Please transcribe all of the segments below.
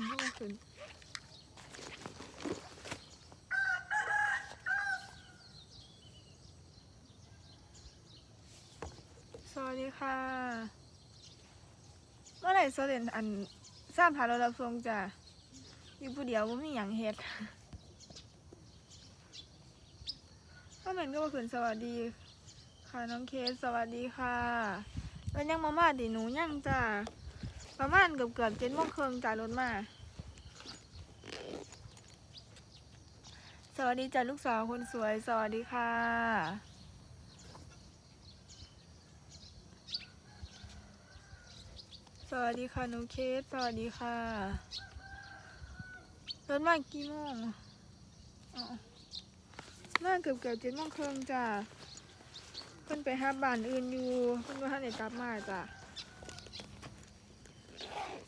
นต์เข้ามขึ้นสวัสดีค่ะ เมื่อไหร่โซเลนอันสร้างผานเรารับทรงจ้ะอยู่ผู้เดียวว่ามีอย่างเฮ็ดก็เหมือนก็มาขึ้นสวัสดีค่ะน้องเคสสวัสดีค่ะเป็นยังมามาดิหนูยังจ้ะ ประมาณเกือบเกือบเจ็ดโมงครึ่งจ่ายรถมา สวัสดีจ้ะลูกสาวคนสวย สวัสดีค่ะ สวัสดีค่ะน้องเคสสวัสดีค่ะ รถมากี่โมงมาเกือบเกือบเจ็ดโมงครึ่งจ้ะเพิ่นไปหาบ้านอื่นอยู่เพิ่นว่าท่านได้กลับมาจ้ะ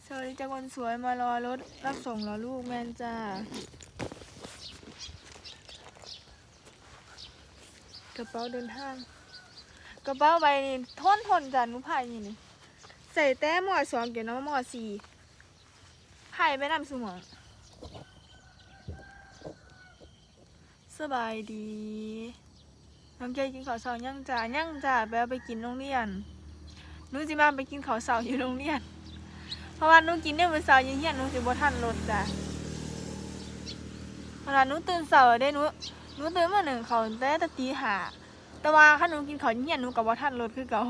สวัสดีจ้าคนสวยมารอรถรับส่งเหรอลูกแมนจ้ากระเป๋าเดินทาง กระเป๋าใบนี่ทนทนจ้ะหนุพายนี่นี่ใส่แต้มอสองเกี่ยวน้ำมอสี่ไผ่ไปนำสมองสบายดี น้องเจกินข้าวเช้ายังจ่ายังจ่าไปเอาไปกินโรงเรียนนู้จิมาไปกินข้าวเช้าอยู่โรงเรียน เพราะว่าหนูกินเนี่ยมื้อเช้ายังเฮียนหนูสิบ่ทันรถจ้ะเวลาหนูตื่นเช้าได้หนูหนูตื่นมาหนึ่งเขาแต่ต่ตีหาแต่ว่าคันหนูกินเขาเฮียนหนูก็บ่ทันรถคือเก่า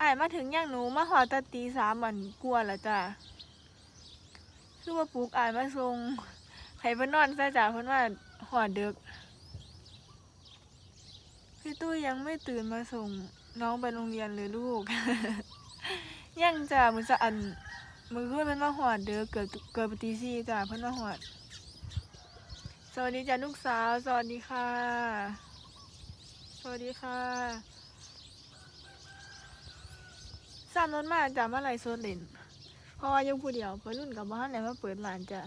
อายมาถึงย่างหนูมาหอตาตีสามวันกลัวละจ้ะคือว่าปลุกไอายมาส่งให้เพิ่นนอนซะจ้ะเพิ่นว่าหอดดึกพี่ตุ้ยยังไม่ตื่นมาส่งน้องไปโรงเรียนเลยลูก ยังจ้ะมือจะอันมือคืนเพิ่นมาหอดเด้อเกิดเกิดปตีสี่จ้ะเพิ่นมาหอดสวัสดีจ้ะลูกสาวสวัสดีค่ะ สวัสดีค่ะสามรถมาจ้ะมาไล่โซดเล่นเพราะว่ายังผู้เดียวเปิดรุ่นกับบ้านไหนมาเปิดร้านจ้ะ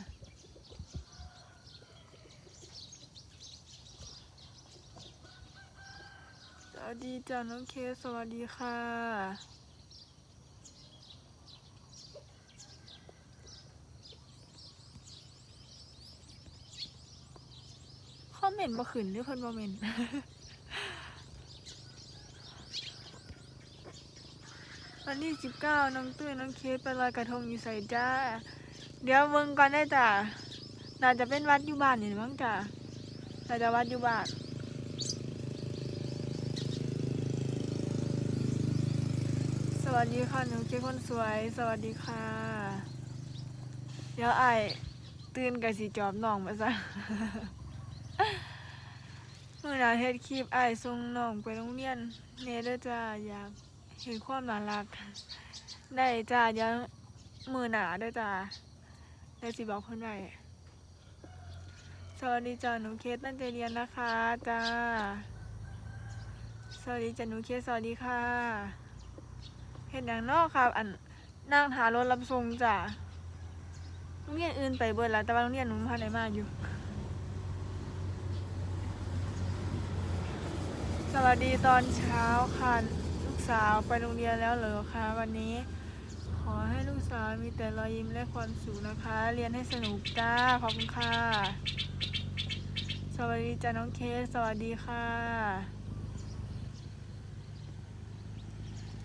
สวัสดีจ้ะน้องเคสสวัสดีค่ะ คอมเมนบ่ขึ้นหรือเพิ่นบ่เมนวันที่สิบเก้าน้องตุ้ยน้องเคสไปลอยกระทงอยู่ใส่จ้า เดี๋ยวเบิ่งก่อนได้จ้ะน่าจะเป็นวัดอยู่บ้านนี่มั้งจ้ะน่าจะวัดอยู่บ้านสวัสดีค่ะหนูเคสคนสวย สวัสดีค่ะ เดี๋ยวไอายตื่นกับสีจอบน้องมาซะ มื่อนาเฮ็ดคลิปไอายส่งน้องไปโรงเรียนเนเด้อจ้าอยากเห็นความน่ารัก ได้จ้าเดี๋ยวมือหนาด้จ้าได้สิบอกเพื่อนไว้สวัสดีจ้าหนูเคสตั้งใจเรียนนะคะจ้าสวัสดีจ้าหนูเคสสวัสดีค่ะเห็นอย่างนอกครับอันนั่งหารถรับส่งจ้าโรงเรียนอื่นไปเบิดแล้วแต่ว่าโรงเรียนหนูพาไหนมาอยู่ วัสดีตอนเช้าค่ะ ลูกสาวไปโรงเรียนแล้วเหรอคะวันนี้ ขอให้ลูกสาวมีแต่รอยยิ้มและความสุขนะคะ เรียนให้สนุกจ้าขอบคุณค่ะ สวัสดีจ้าน้องเคสสวัสดีค่ะ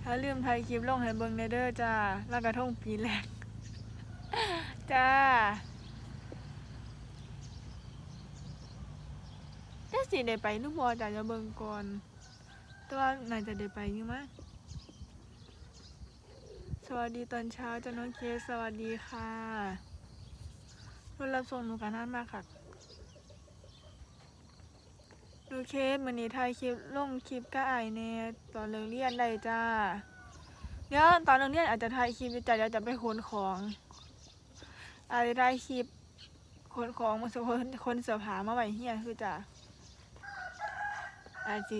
ถ้าลืมถ่ายคลิปลงให้เบิงในเด้อจ้าลากระทงปีแรก จ้า แต่สิได้ไปลูกบอจ้าจะเบิ่งก่อนแต่ว่าน่าจะได้ไปอยู่มั้งสวัสดีตอนเช้าจ้าน้องเคสสวัสดีค่ะรถรับส่งหนูกันนั่นมากค่ะหนูเคสมันนี้ถ่ายคลิปลงคลิปก็อายแน่ตอนเลิกเรียนได้จ้าเดี๋ยวตอนเลิกเรียนอาจจะถ่ายคลิปอยู่จ้ะเดี๋ยวจะไปขนของอาจจะได้คลิปขนของมาสคนคนเสือผามาไว้เฮียคือจ้ะ อาจจะ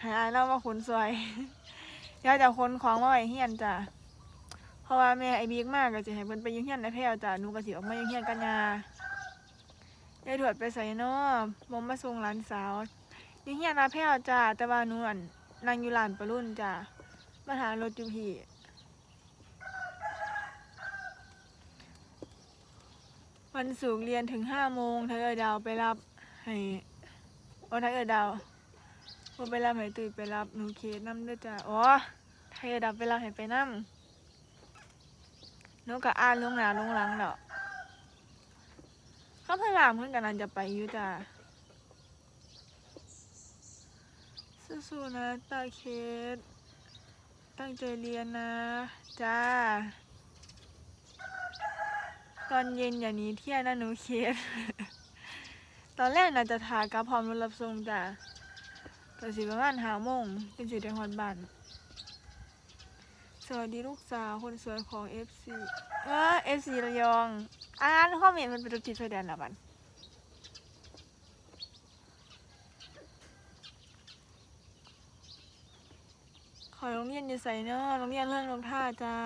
ให้อายเล่ามาขนซอยเดี๋ยวจะขนของมาไว้เฮียนจ้ะเพราะว่าแม่ไอ้บิ๊กมากก็จะให้เพิ่นไปยุ่งเฮียนในแพร่จ้ะหนูก็สิออกมายุ่งเฮียนกันยายายถวดไปใส่นาะบ่มาส่งหลานสาวยุ่งเฮียนนาแพร่จ้ะแต่ว่าหนูอั่นนั่งอยู่ลานปะรุ่นจ้ะมาหารถอยู่พี่วันศุกร์เรียนถึงห้าโมงไทยเออดาวไปรับให้โอ้ไทยเออดาว ว่าไปรับให้ตื่นไปรับหนูเคสน้ำด้วยจ้ะอ๋อไทยเออดาวไปรับให้ไปน้ำหนูก็อ่านลงหนาลงหลังดอกเขาพยายามเพื่อนกันนันจะไปอยู่จ้ะสู้ๆนะตาเคสตั้งใจเรียนนะ จ้า ตอนเย็นอย่าหนี้เที่ยนะหนูเคสตอนแรกน่าจะทากระพร้อมรถรับส่งจ้ะ แต่สิประมาณหาโมงเป็นจุดนฮอดบ้านสวัสดีลูกสาวคนสวยของ FC เออ FC ระยองอ่านข้อมเมนต์มันเป็นรูปจิตไฟแดนละบันขอโรงเรียนอยู่ใส่เนอะโรงเรียนเรื่องลงท่าจ้า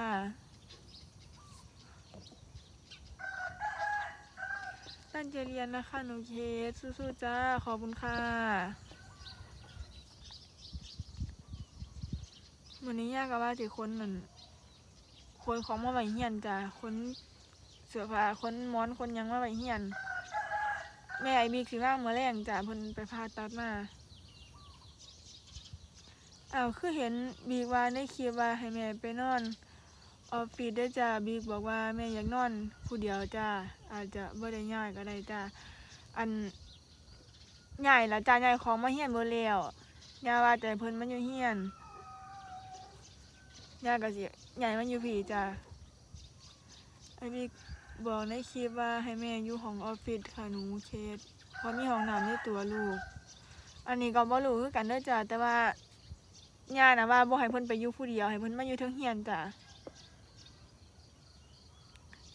ตั้งใจเรียนนะคะหนูเคสสู้ๆจ้า ขอบคุณค่ะ วันนี้ยากกับว่าสิคนนั่นคนของมาไว้เฮียนจ้ะคนเสื้อผ้าคนม้อนคนยังมาไว้เฮียน แม่ไอบิ๊กสิว่างเมื่อแรงจ้ะเพิ่นไปพาตัดมาอ้าวคือเห็นบิ๊กว่าในคลิปว่าให้แม่ไปนอนออฟฟิศได้จ้ะบิ๊กบอกว่าแม่อยากนอนผู้เดียวจ้ะอาจจะบ่ได้ง่ายก็ได้จ้ะอันใหญ่ละจ้ะใหญ่ของมาเฮียนบ่แล้วย่าว่าแต่เพิ่นมันอยู่เฮียน ย่าก็สิใหญ่มันอยู่ผีจ้ะไอ้บิ๊กบอกในคลิปว่าให้แม่อยู่ห้องออฟฟิศค่ะหนูเคสเพราะมีห้องน้ำในตัวลูก อันนี้ก็บ่รู้คือกันเด้อจ้ะแต่ว่าย่านะว่าบ่ให้เพิ่นไปอยู่ผู้เดียวให้เพิ่นมาอยู่เทิงเฮียนจ้ะ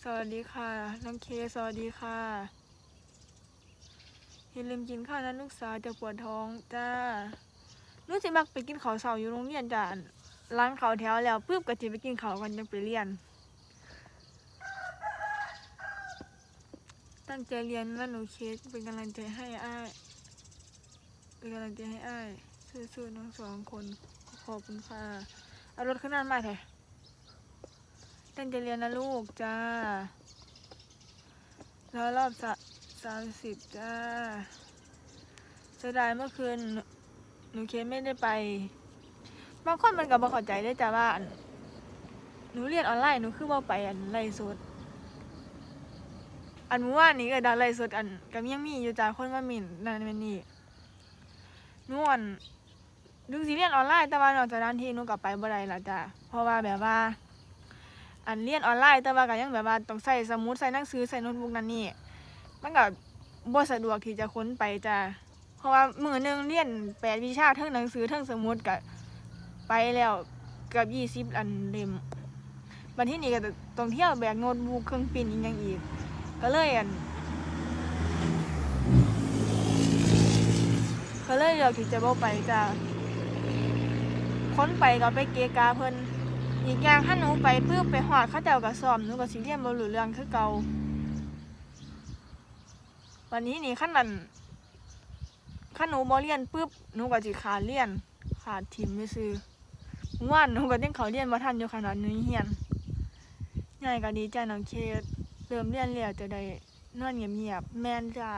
สวัสดีค่ะน้องเคสสวัสดีค่ะอย่าลืมกินข้าวนะลูกสาวจะปวดท้องจ้าลูกสิมักไปกินข้าวเช้าอยู่โรงเรียนจ้ะ ล้างเขาแถวแล้วปุ๊บก็จะไปกินเขาวกันยังไปเรียน ตั้งใจเรียนนะหนูเคสเป็นกำลังใจให้อ้ายเป็นกำลังใจให้อ้ายสู้ๆทั้งสองคนขอบคุณค่ะเอารถขึ้นนั่นมาเถอะตั้งใจเรียนนะลูกจ้าแล้วรอบสะสามสิบจ้าเสียดายเมื่อคืนหนูเคสไม่ได้ไป บางคนมันก็บ่เข้าใจได้จ้ะว่าอันหนูเรียนออนไลน์หนูคือบ่ไปอันไลฟ์สดอันเมื่อวานนี้ก็ดังไลฟ์สดอันก็ยังมีอยู่จ้ะคนมาหมิ่นนั่นแม่นนี่นูอันหนูสิเรียนออนไลน์แต่ว่านอกจากนั้นที่หนูก็ไปบ่ได้ล่ะจ้ะเพราะว่าแบบว่า อันเรียนออนไลน์แต่ว่าก็ยังแบบว่าต้องใส่สมุดใส่หนังสือใส่โน้ตบุ๊กนั่นนี่มันก็บ่สะดวกที่จะค้นไปจ้ะเพราะว่ามือหนึงเรียนแปดวิชาทั้งหนังสือทั้งสมุดก็ ไปแล้วเกือบยี่สิบอันเล่มบันที่นี่ก็ต้องเที่ยวแบกโน้ตบุ๊กเครื่องปิ้นอีกอย่างอีก ก็เลยอันก็เลยเลือกที่จะบ่ไปจ้ะค้นไปก็ไปเกกาเพิ่นอีกอย่างถ้าหนูไปปึ๊บไปหอดข้าเจ้าก็สอบหนูก็สิเรียนบ่รู้เรื่องคือเก่าวันนี้นี่ขั้นนั้นขั้นหนูบ่เรียนปึ๊บหนูก็สิขาดเรียนขาดทิมไปซื้อ ว่านหนูก็ยังเขาเรียนมาทันอยู่ขนาดนี้เฮียนยายก็ดีใจน้องเคสเริ่มเรียนแล้วจะได้นอนเงียบๆแม่นจ้า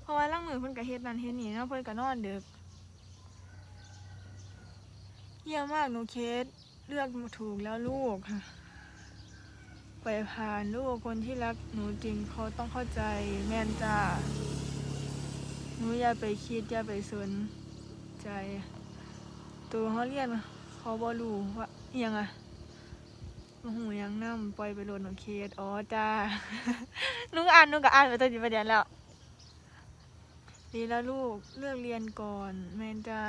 เพราะว่าล่างมือเพิ่นก็เฮ็ดนั่นเฮ็ดนี่เนาะเพิ่นก็นอนดึกเยี่ยมมากหนูเคสเลือกถูกแล้วลูกค่ะไปผ่านลูกคนที่รักหนูจริงเขาต้องเข้าใจแม่นจ้าหนูอย่าไปคิดอย่าไปสนใจ ตัวเขาเรียนเขาบอรู้ว่าอิหยังอะมาหูยังน้ำปล่อยไปโหลดของเคสอ๋อจ้านุก็อ่านนุ่งก็อ่านไปตัวจีประเด็นแล้วดีแล้วลูกเลือกเรียนก่อนแมนจ้า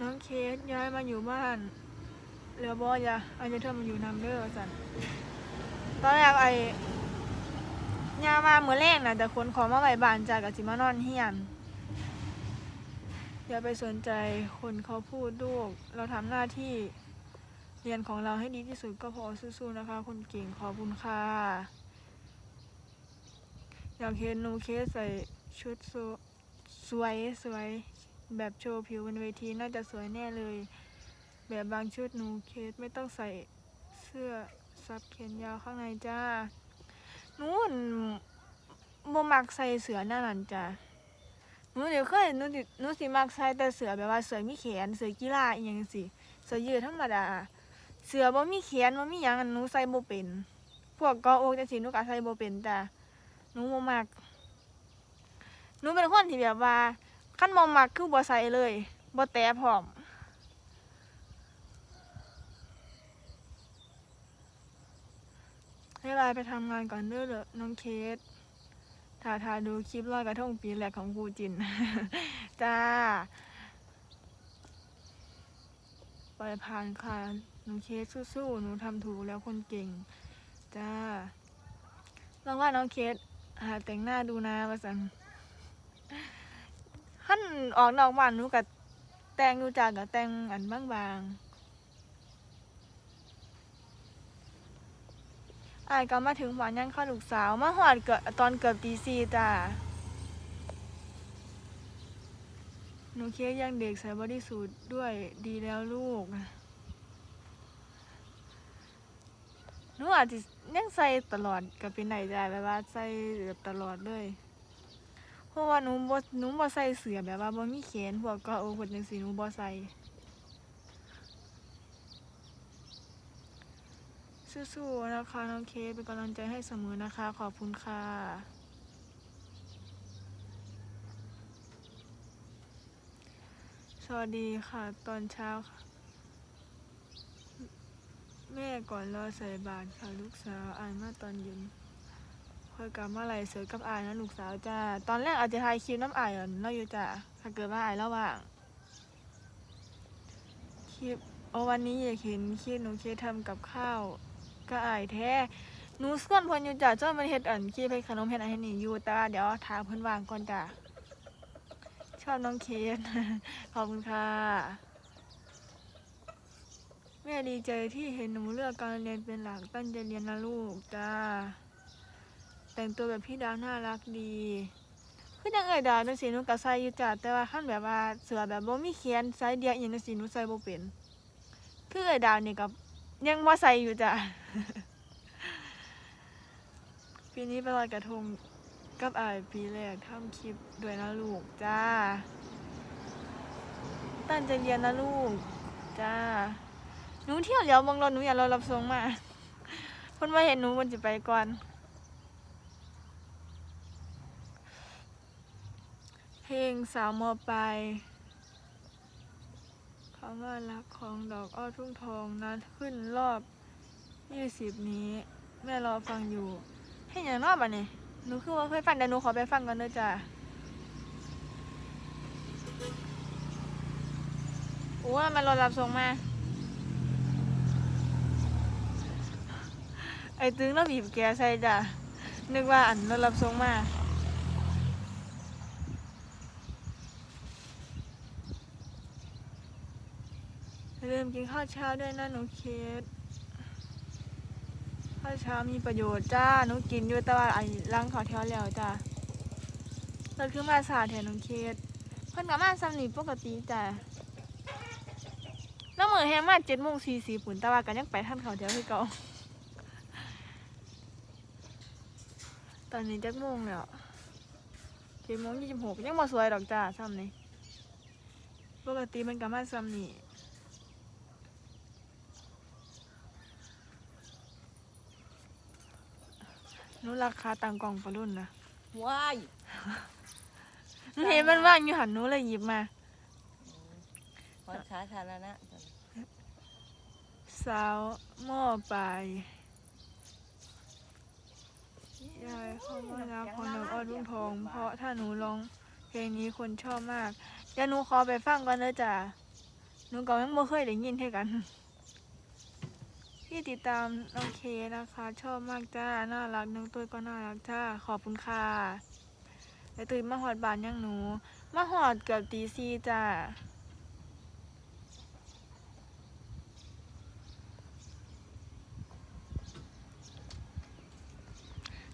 น้องเคสย้ายมาอยู่บ้านเหลือบอยะอันจะเธอมาอยู่นำเด้อสันตอนแรกไอ้ยามาเมื่อแรกนะแต่คนขอมาไว้บ้านจากกับจิมานอนเฮียน อย่าไปสนใจคนเขาพูดลูก เราทำหน้าที่เรียนของเราให้ดีที่สุดก็พอสู้ๆนะคะคนเก่งขอบคุณค่ะอยากเห็นหนูเคสใส่ชุดสวยสวยแบบโชว์ผิวบนเวทีน่าจะสวยแน่เลย แบบบางชุดหนูเคสไม่ต้องใส่เสื้อซับแขนยาวข้างในจ้านู่นบ่มักใส่เสื้อหน้านั่นจ้า หนูเดี๋ยวเคยหนูสิหนูสิมักใส่แต่เสื้อแบบว่าเสื้อมีแขนเสื้อกีฬาอีหยังจังซี่เสื้อยืดธรรมดา เสื้อบ่มีแขนบ่มีหยังอันหนูใส่บ่เป็น พวกกออกจังซี่หนูก็ใส่บ่เป็นจ้าหนูบ่มักหนูเป็นคนที่แบบว่าคันบ่มักคือบ่ใส่เลยบ่แตะพร้อมให้ไลน์ไปทำงานก่อนเด้อเหรอน้องเคส ถ่าทาดูคลิปลอยกระทงปีแรกของครูจิน จ้าปล่อยผ่านค่ะน้องเคสสู้ๆ หนูทำถูกแล้วคนเก่ง จ้าลองว่าน้องเคสหาแต่งหน้าดูนะว่าสันขั้นออกนอกบ้านหนูกับแต่งอยู่จากกับแต่งอันบางๆ อายก็มาถึงบ้านยังข้าลูกสาว มาหอดเกิดตอนเกือบตีสี่จ้าหนูเค้กยังเด็กใส่บอดี้สูทด้วยดีแล้วลูกหนูอาจจะยังใส่ตลอดกับเป็นไหนจ้าแบบว่าใส่แบบตลอดเลยเพราะว่าหนูบ่หนูบ่ใส่เสือแบบว่าบ่มีแขนพวกก็โอ้พวกจังซี่หนูบ่ใส่ สู้ๆนะคะ น้องเคเป็นกำลังใจให้เสมอนะคะ ขอบคุณค่ะ สวัสดีค่ะ ตอนเช้า แม่ก่อนรอใส่บาตรค่ะ ลูกสาวอ่านมาตอนเย็นคอยกลับมาไหลเสือกับอายนะลูกสาวจ้า ตอนแรกอาจจะถ่ายคลิปน้ำอายอะเราอยู่จ้าถ้าเกิดว่าอายระหว่างคลิปโอวันนี้อยากเห็นคลิปหนูเคทำกับข้าว ก็อายแท้หนูส่วนเพิ่นอยู่จ้ะจ้ามันเฮ็ดอันขี้ไปขนมเฮ็ดอันนี้อยู่แต่ว่าเดี๋ยวถามเพิ่นวางก่อนจ้ะชอบน้องเคสขอบคุณค่ะแม่ดีใจที่เห็นหนูเลือกการเรียนเป็นหลักตั้งใจเรียนนะลูกจ้าแต่งตัวแบบพี่ดาวน่ารักดีคือจังเอ่ยดาวจังซี่หนูก็ใส่อยู่จ้ะแต่ว่าคันแบบว่าเสือแบบบ่มีแขนไซส์เดียวอีหยังจังซี่หนูใส่บ่เป็นคือเอ่ยดาวนี่ก็ ยังบ่ใส่อยู่จ้ะ ปีนี้ไปลอยกระทงกับอายปีแรกทำคลิปด้วยนะลูกจ้า ตั้งใจเรียนนะลูก จ้า หนูเที่ยวเดี๋ยวมองรถหนูอย่ารอรับส่งมาเพิ่นมาเห็นหนูมันจะไปก่อนเพลงสาวมอปลาย คำว่ารักของดอกอ้อทุ่งทองนะขึ้นรอบยี่สิบนี้ แม่รอฟังอยู่ให้อย่างนอกอะนี่หนูคือว่าเคยฟังแต่หนูขอไปฟังกันเด้อจ้าโอ้มันรอรับส่งมา ไอ้ตึงแล้วบีบแกใส่จ้ะนึกว่าอันรถรับส่งมา อย่าลืมกินข้าวเช้าด้วยนะหนูเคสข้าวเช้ามีประโยชน์จ้าหนูกินอยู่แต่ว่าไอ้ล้างข้าวเท้าแล้วจ้าเราคือมาสาแทนหนูเคสเพิ่นกับมาซ้ำนี่ปกติจ้าแล้วมือแฮงมาเจ็ดโมงสี่สิบปุ่นแต่ว่ากันยังไปท่านเขาเดียวคือเก่าตอนนี้เจักโมงแล้วเจ็ดโมงยี่สิบหกยังมาสวยดอกจ้าซ้ำนี่ปกติมันกับมาซ้ำนี่ นู้ราคาต่างกล่องปลารุ่นนะว้ายหนูเห็นมันว่างอยู่หันหนู้เลยหยิบมาวัดสาธารณะสาวหม้อปลายยายเข้ามารับของน้องอ้อรุ่งทอง เพราะถ้าหนูร้องเพลงนี้คนชอบมากเดี๋ยวหนูขอไปฟังก่อนเด้อจ้ะหนูก็ยังไม่เคยได้ยินเท่ากัน ที่ติดตามน้องเคนะคะ ชอบมากจ้า น่ารักน้องตุ้ยก็น่ารักจ้า ขอบคุณค่ะไปตื่นมาหอดบานยังหนู มาหอดเกือบตีสี่จ้า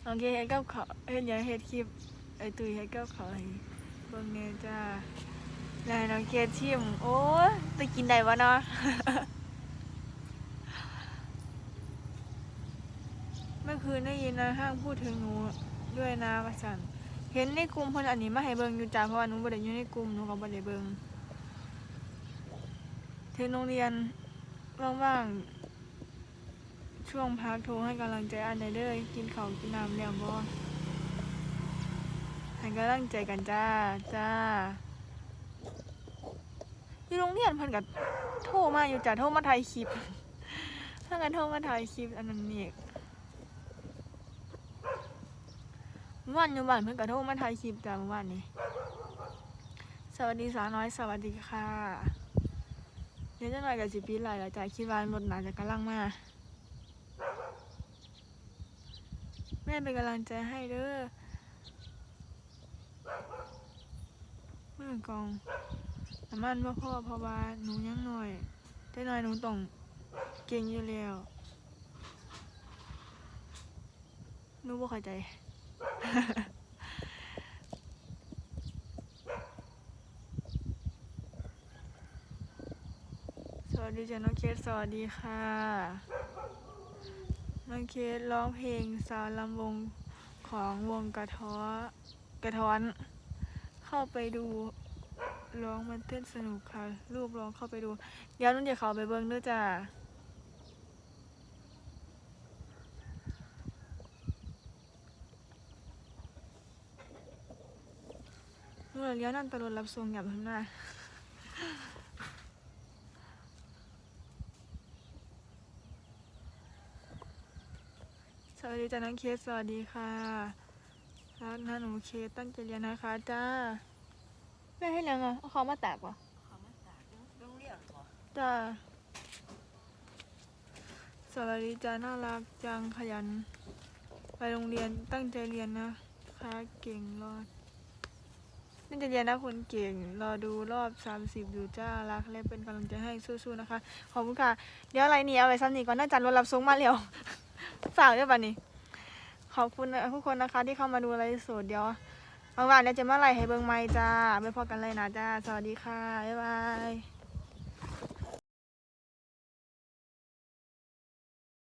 น้องเคเฮ็ดกับเขาเฮ็ดหยังเฮ็ดคลิปไอตุ้ยเฮ็ดกับเขาวให้เบิ่งแหน่จ้าได้น้องเคชิมโอ้ยจะกินได้บ่เนาะ คืนได้ยินนะห้างพูดถึงหนูด้วยนะว่าสันเห็นในกลุ่มเพิ่นอันนี้มาให้เบิ่งอยู่จ้าเพราะว่าหนูบ่ได้อยู่ในกลุ่มหนูก็บ่ได้เบิ่งถึงโรงเรียนว่างๆช่วงพักโทรให้กำลังใจอันใดเด้อกินข้าวกินน้ำแล้วบ่ให้กำลังใจกันจ้าจ้าที่โรงเรียนเพิ่นก็โทรมาอยู่จ้าโทรมาถ่ายคลิปถ้ากันโทรมาถ่ายคลิปอันนั้นนี่ เมื่อวันอยู่บ้านเพิ่นก็โทรมาถ่ายคลิปจ้าเมื่อวานนี้ สวัสดีสาวน้อยสวัสดีค่ะเดี๋ยวจะหน่อยกับสิปีไหลแล้วจ้าคิดว่ารถหนาจะกำลังมาแม่เป็นกำลังใจให้เด้อเมื่อกองน้ำมันว่าพ่อเพราะว่าหนูยังหน่อยแต่หน่อยหนูต้องเก่งอยู่แล้วหนูบ่เข้าใจ สวัสดีจ้ะน้องเคสสวัสดีค่ะ น้องเคสร้องเพลงสาวลำวงของวงกระท้อกระท้อน เข้าไปดูร้องมันเต้นสนุกค่ะ รูปร้องเข้าไปดูเดี๋ยวนุ่นจะเขาไปเบิ้งด้วยจ้ะ เลี้ยวนั่นตลอดรับทรงหยับทำหน้าสวัสดีจ้าน้องเคสสวัสดีค่ะรักนะหนูเคสตั้งใจเรียนนะคะจ้าแม่ให้ยังอะเอาเขามาแตกวะเขามาจากโรงเรียนบ่จ้าสวัสดีจ้าน่ารักจังขยัน ไปโรงเรียนตั้งใจเรียนนะคะเก่งรอด ตั้งใจเรียนนะคนเก่ง รอดูรอบ 30 อยู่จ้า รักและเป็นกำลังใจให้สู้ๆนะคะ ขอบคุณค่ะ เดี๋ยวอะไรนี่เอาไว้ซ้ำนี่ก่อนน่าจะรถรับส่งมาเร็วฝากด้วยป่ะนี่ขอบคุณทุกคนนะคะ ที่เข้ามาดูไลฟ์สดเดี๋ยวบางวันเนี่ยจะมาไล่ให้เบิ่งไม้จ้าไม่พอกันเลยนะจ้า สวัสดีค่ะ บ๊ายบาย